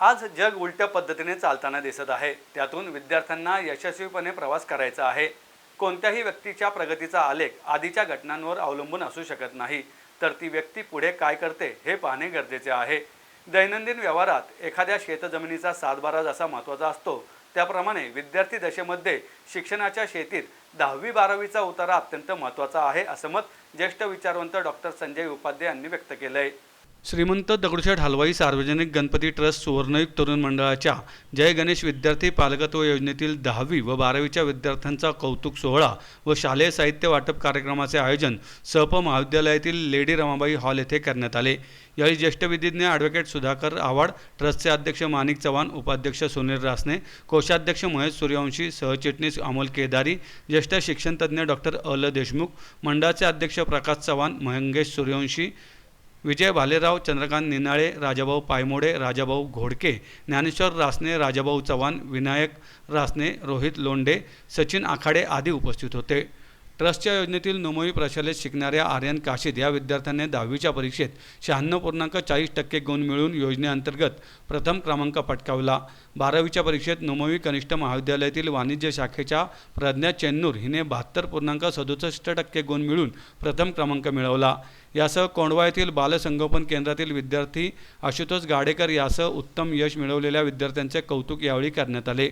आज जग उलट्या पद्धतीने चालताना दिसत आहे. त्यातून विद्यार्थ्यांना यशस्वीपणे प्रवास करायचा आहे. कोणत्याही व्यक्तीच्या प्रगतीचा आलेख आधीच्या घटनांवर अवलंबून असू शकत नाही. तर ती व्यक्ती पुढे काय करते हे पाहणे गरजेचे आहे. दैनंदिन व्यवहारात एखाद्या शेतजमिनीचा सातबारा जसा महत्त्वाचा असतो त्याप्रमाणे विद्यार्थी दशेमध्ये शिक्षणाच्या शेतीत दहावी बारावीचा उतारा अत्यंत महत्त्वाचा आहे असं मत ज्येष्ठ विचारवंत डॉक्टर संजय उपाध्ये यांनी व्यक्त केलं आहे श्रीमंत दगडूशेठ हलवाई सार्वजनिक गणपती ट्रस्ट सुवर्णयुग तरुण मंडळाच्या जय गणेश विद्यार्थी पालकत्व योजनेतील दहावी व बारावीच्या विद्यार्थ्यांचा कौतुक सोहळा व शालेय साहित्य वाटप कार्यक्रमाचे आयोजन सप महाविद्यालयातील लेडी रमाबाई हॉल येथे करण्यात आले. यावेळी ज्येष्ठ विधिज्ञ ॲडव्होकेट सुधाकर आव्हाड ट्रस्टचे अध्यक्ष माणिक चव्हाण उपाध्यक्ष सुनील रासने कोषाध्यक्ष महेश सूर्यवंशी सहचिटणीस अमोल केदारी ज्येष्ठ शिक्षणतज्ज्ञ डॉक्टर अल देशमुख मंडळाचे अध्यक्ष प्रकाश चव्हाण मंगेश सूर्यवंशी विजय भालेराव चंद्रकांत निनाळे राजाभाऊ पायमोडे राजाभाऊ घोडके ज्ञानेश्वर रासने राजाभाऊ चव्हाण विनायक रासने रोहित लोंढे सचिन आखाडे आदी उपस्थित होते. ट्रस्टच्या योजनेतील नोमोई प्रशालेत शिकणाऱ्या आर्यन काशीद या विद्यार्थ्याने दहावीच्या परीक्षेत शहाण्णव पूर्णांक चाळीस टक्के गुण मिळवून योजनेअंतर्गत प्रथम क्रमांक पटकावला. बारावीच्या परीक्षेत नोमोई कनिष्ठ महाविद्यालयातील वाणिज्य शाखेच्या प्रज्ञा चेन्नूर हिने बहात्तर पूर्णांक सदुसष्ट टक्के गुण मिळून प्रथम क्रमांक मिळवला. यासह कोंडवा येथील बालसंगोपन केंद्रातील विद्यार्थी आशुतोष गाडेकर यासह उत्तम यश मिळवलेल्या विद्यार्थ्यांचे कौतुक यावेळी करण्यात आले.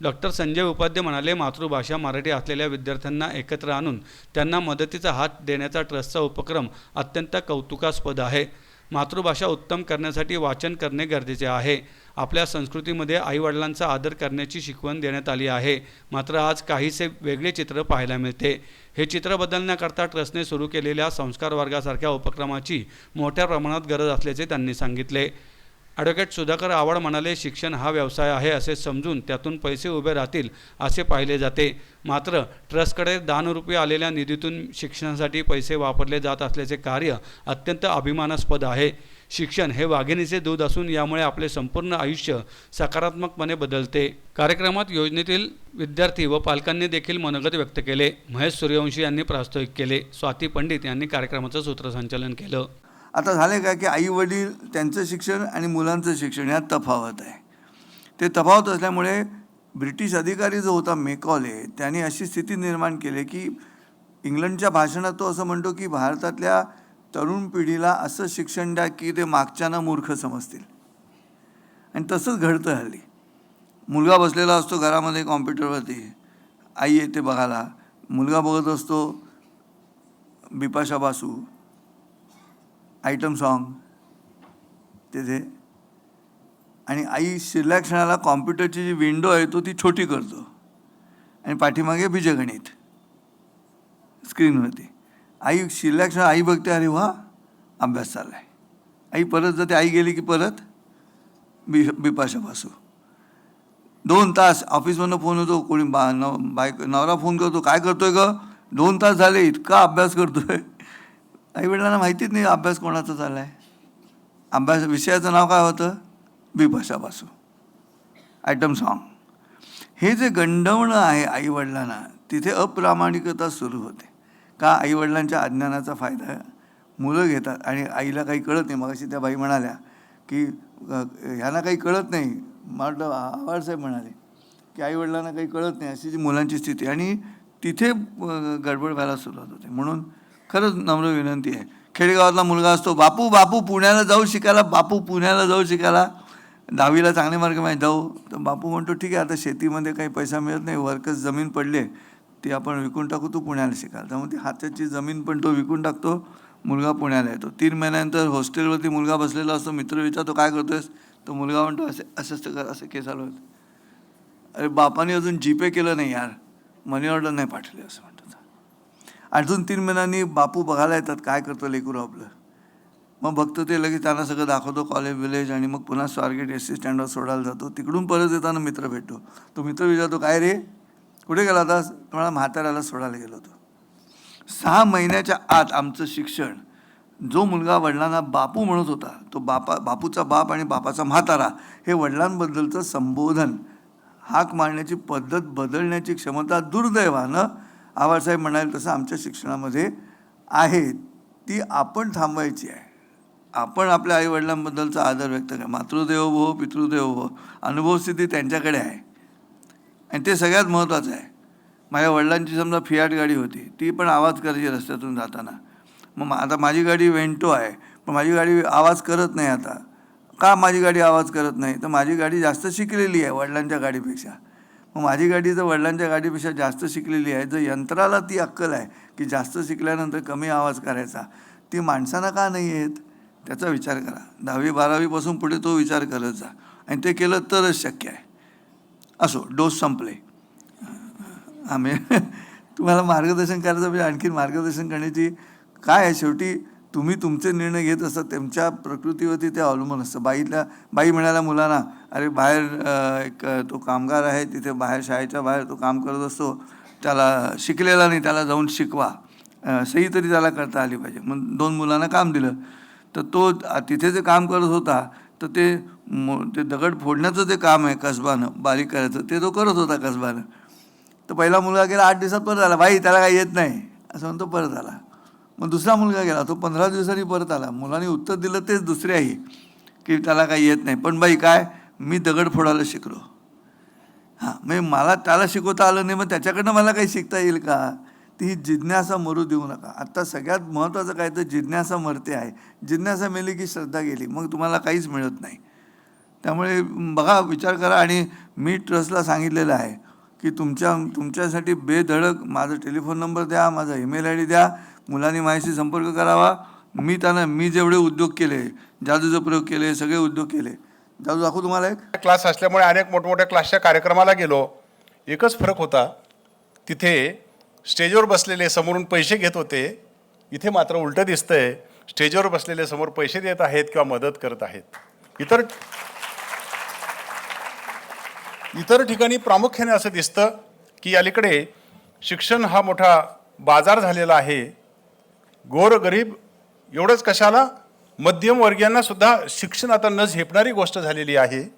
डॉक्टर संजय उपाध्य म्हणाले मातृभाषा मराठी असलेल्या विद्यार्थ्यांना एकत्र आणून त्यांना मदतीचा हात देण्याचा ट्रस्टचा उपक्रम अत्यंत कौतुकास्पद आहे. मातृभाषा उत्तम करण्यासाठी वाचन करणे गरजेचे आहे. आपल्या संस्कृतीमध्ये आईवडिलांचा आदर करण्याची शिकवण देण्यात आली आहे. मात्र आज काहीसे वेगळे चित्र पाहायला मिळते. हे चित्र बदलण्याकरता ट्रस्टने सुरू केलेल्या संस्कार वर्गासारख्या उपक्रमाची मोठ्या प्रमाणात गरज असल्याचे त्यांनी सांगितले. ॲडव्होकेट सुधाकर आव्हाड म्हणाले शिक्षण हा व्यवसाय आहे असे समजून त्यातून पैसे उभे राहतील असे पाहिले जाते. मात्र ट्रस्टकडे दानरूपी आलेल्या निधीतून शिक्षणासाठी पैसे वापरले जात असल्याचे कार्य अत्यंत अभिमानास्पद आहे. शिक्षण हे वाघिणीचे दूध असून यामुळे आपले संपूर्ण आयुष्य सकारात्मकपणे बदलते. कार्यक्रमात योजनेतील विद्यार्थी व पालकांनी देखील मनोगत व्यक्त केले. महेश सूर्यवंशी यांनी प्रास्ताविक केले. स्वाती पंडित यांनी कार्यक्रमाचं सूत्रसंचालन केलं. आता झाले काय की आई वडील त्यांचं शिक्षण आणि मुलांचं शिक्षण यात तफावत आहे. ते तफावत असल्यामुळे ब्रिटिश अधिकारी जो होता मेकॉले त्यांनी अशी स्थिती निर्माण केली की इंग्लंडच्या भाषणात तो असं म्हणतो की भारतातल्या तरुण पिढीला असं शिक्षण द्या की ते मागच्यानं मूर्ख समजतील. आणि तसंच घडतं हल्ली. मुलगा बसलेला असतो घरामध्ये कॉम्प्युटरवरती. आई येते बघायला. मुलगा बघत असतो बिपाशा बासू. आयटम सॉन्ग तिथे. आणि आई शिरल्या क्षणाला कॉम्प्युटरची जी विंडो आहे तो ती छोटी करतो. आणि पाठीमागे बीजगणित. स्क्रीनवरती. आई शिरल्या क्षणा आई बघते अरे वा अभ्यास चालला आहे आई परत जाते आई गेली की परत बी बिपाशा बसू. दोन तास ऑफिसमधनं फोन होतो कोणी बा नव बायक नवरा फोन करतो काय करतोय ग? दोन तास झाले इतका अभ्यास करतोय. आईवडिलांना माहितीच नाही अभ्यास कोणाचा चालला आहे अभ्यास विषयाचं नाव काय होतं? बिपाशा बासू. आयटम सॉन्ग हे जे गंडवणं आहे आईवडिलांना तिथे अप्रामाणिकता सुरू होते. का? आईवडिलांच्या अज्ञानाचा फायदा मुलं घेतात आणि आईला काही कळत नाही. मग त्या बाई म्हणाल्या की ह्यांना काही कळत नाही. मला आवाडसाहेब म्हणाले की आईवडिलांना काही कळत नाही. अशी जी मुलांची स्थिती आणि तिथे गडबड व्हायला सुरुवात होते. म्हणून खरंच नम्र विनंती आहे. खेडेगावातला मुलगा असतो बापू बापू पुण्याला जाऊ शिकायला बापू पुण्याला जाऊ शिकायला. दहावीला चांगले मार्ग माहीत जाऊ. तर बापू म्हणतो ठीक आहे आता शेतीमध्ये काही पैसा मिळत नाही वर्कच जमीन पडले ती आपण विकून टाकू तू पुण्याला शिकायला तर मग ती हाताची जमीन पण तो विकून टाकतो मुलगा पुण्याला येतो. तीन महिन्यानंतर हॉस्टेलवरती मुलगा बसलेला असतो मित्र विचारतो काय करतोयस? तो मुलगा म्हणतो असे असंच कर असं केस आलो अरे बापाने अजून जीपे केलं नाही यार. मनी ऑर्डर नाही पाठवली असं म्हणतो. अजून तीन महिन्यांनी बापू बघायला येतात काय करतो लेकरू आपलं. मग बघतो ते लगेच त्यांना सगळं दाखवतो कॉलेज विलेज आणि मग पुन्हा स्वारगेट एस सी स्टँडवर सोडायला जातो. तिकडून परत येताना मित्र भेटतो. तो मित्र विचारतो काय रे? कुठे गेला होता? तुम्हाला म्हाताऱ्याला सोडायला गेलो होतो. सहा महिन्याच्या आत आमचं शिक्षण जो मुलगा वडिलांना बापू म्हणत होता तो बापा बापूचा बाप आणि बापाचा म्हातारा हे वडिलांबद्दलचं संबोधन हाक मारण्याची पद्धत बदलण्याची क्षमता दुर्दैवानं आबासाहेब म्हणाले तसं आमच्या शिक्षणामध्ये आहे. ती आपण थांबवायची आहे. आपण आपल्या आईवडिलांबद्दलचा आदर व्यक्त करा. मातृदेव भव पितृदेव भव अनुभवस्थिती त्यांच्याकडे आहे. आणि ते सगळ्यात महत्त्वाचं आहे. माझ्या वडिलांची समजा फियाट गाडी होती. ती पण आवाज करायची रस्त्यातून जाताना. मग आता माझी गाडी वेंटो आहे. पण माझी गाडी आवाज करत नाही आता. का माझी गाडी आवाज करत नाही? तर माझी गाडी जास्त शिकलेली आहे वडिलांच्या गाडीपेक्षा. मग माझी गाडी तर वडिलांच्या गाडीपेक्षा जास्त शिकलेली आहे जर यंत्राला ती अक्कल आहे की जास्त शिकल्यानंतर कमी आवाज करायचा ती माणसांना का नाही आहेत त्याचा विचार करा. दहावी बारावीपासून पुढे तो विचार करत जा. आणि ते केलं तरच शक्य आहे. असो डोस संपले. आम्ही तुम्हाला मार्गदर्शन करायचं म्हणजे आणखी मार्गदर्शन करण्याची काय आहे शेवटी? तुम्ही तुमचे निर्णय घेत असतात त्यांच्या प्रकृतीवरती ते अवलंबून असतं. बाईतल्या बाई म्हणाल्या मुलांना अरे बाहेर एक तो कामगार आहे तिथे बाहेर शाळेच्या बाहेर तो काम करत असतो त्याला शिकलेला नाही त्याला जाऊन शिकवा. सही तरी त्याला करता आली पाहिजे. मग दोन मुलांना काम दिलं तर तो तिथे जे काम करत होता तर ते ते दगड फोडण्याचं जे काम आहे कसबानं बारीक करायचं ते तो करत होता कसबानं. तर पहिला मुलगा गेला आठ दिवसात परत आला बाई त्याला काही येत नाही. असं म्हणतो परत आला. मग दुसरा मुलगा गेला तो पंधरा दिवसांनी परत आला. मुलाने उत्तर दिलं तेच दुसरे आहे की त्याला काही येत नाही. पण बाई काय मी दगड फोडायला शिकलो. हां म्हणजे मला त्याला शिकवता आलं नाही मग त्याच्याकडनं मला काही शिकता येईल का? ती जिज्ञासा मरू देऊ नका. आत्ता सगळ्यात महत्त्वाचं काय तर जिज्ञासा मरते आहे. जिज्ञासा मेली की श्रद्धा गेली मग तुम्हाला काहीच मिळत नाही. त्यामुळे बघा विचार करा. आणि मी ट्रस्टला सांगितलेलं आहे की तुमच्या तुमच्यासाठी बेधडक माझा टेलिफोन नंबर द्या माझा ईमेल आय डी द्या. मुलांनी माझ्याशी संपर्क करावा. मी त्यांना मी जेवढे उद्योग केले जादूचे प्रयोग केले सगळे उद्योग केले. जादू दाखवू तुम्हाला एक? क्लास असल्यामुळे अनेक मोठमोठ्या क्लासच्या कार्यक्रमाला गेलो. एकच फरक होता तिथे स्टेजवर बसलेले समोरून पैसे घेत होते. इथे मात्र उलटं दिसतंय स्टेजवर बसलेले समोर पैसे देत आहेत किंवा मदत करत आहेत. इतर इतर ठिकाणी प्रामुख्याने असं दिसतं की अलीकडे शिक्षण हा मोठा बाजार झालेला आहे. गोरगरीब एवढंच कशाला? मध्यमवर्गीयांना सुद्धा शिक्षण आता न झेपणारी गोष्ट झालेली आहे.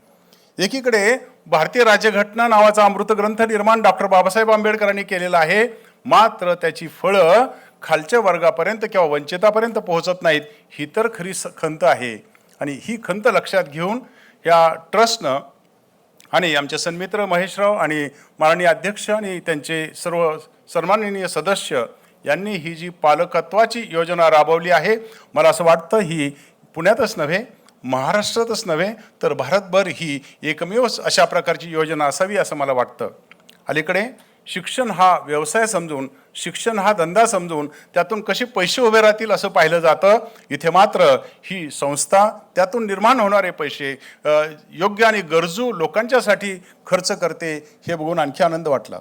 एकीकडे भारतीय राज्यघटना नावाचा अमृत ग्रंथ निर्माण डॉक्टर बाबासाहेब आंबेडकरांनी केलेला आहे. मात्र त्याची फळं खालच्या वर्गापर्यंत किंवा वंचितापर्यंत पोहोचत नाहीत. ही तर खरी स- खंत आहे. आणि ही खंत लक्षात घेऊन या ट्रस्टनं आणि आमचे सन्मित्र महेशराव आणि माननीय अध्यक्ष आणि त्यांचे सर्व सन्माननीय सदस्य यांनी ही जी पालकत्वाची योजना राबवली आहे मला असं वाटतं ही पुण्यातच नव्हे महाराष्ट्रातच नव्हे तर भारतभर ही एकमेव अशा प्रकारची योजना असावी असं मला वाटतं. अलीकडे शिक्षण हा व्यवसाय समजून शिक्षण हा धंदा समजून त्यातून कसे पैसे उभे राहतील असं पाहिलं जातं इथे मात्र ही संस्था त्यातून निर्माण होणारे पैसे योग्य आणि गरजू लोकांच्यासाठी खर्च करते हे बघून आणखी आनंद वाटला.